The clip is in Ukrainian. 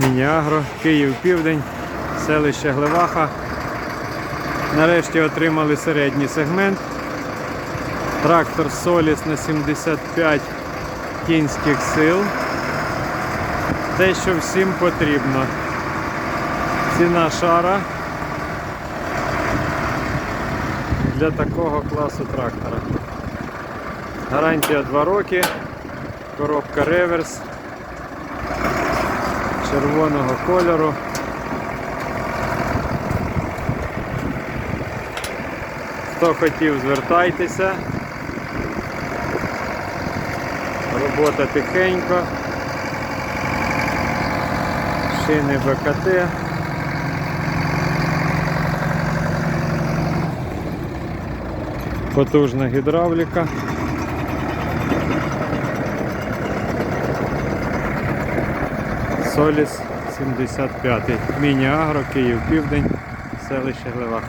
Міні-Агро, Київ Південь, селище Глеваха. Нарешті отримали середній сегмент. Трактор Соліс на 75 кінських сил. Те, що всім потрібно. Ціна шара для такого класу трактора. Гарантія 2 роки, коробка реверс червоного кольору. Хто хотів, звертайтеся. Робота тихенько. Шини БКТ. Потужна гідравліка. Соліс 75. Міні-агро, Київ Південь, селище Глевах.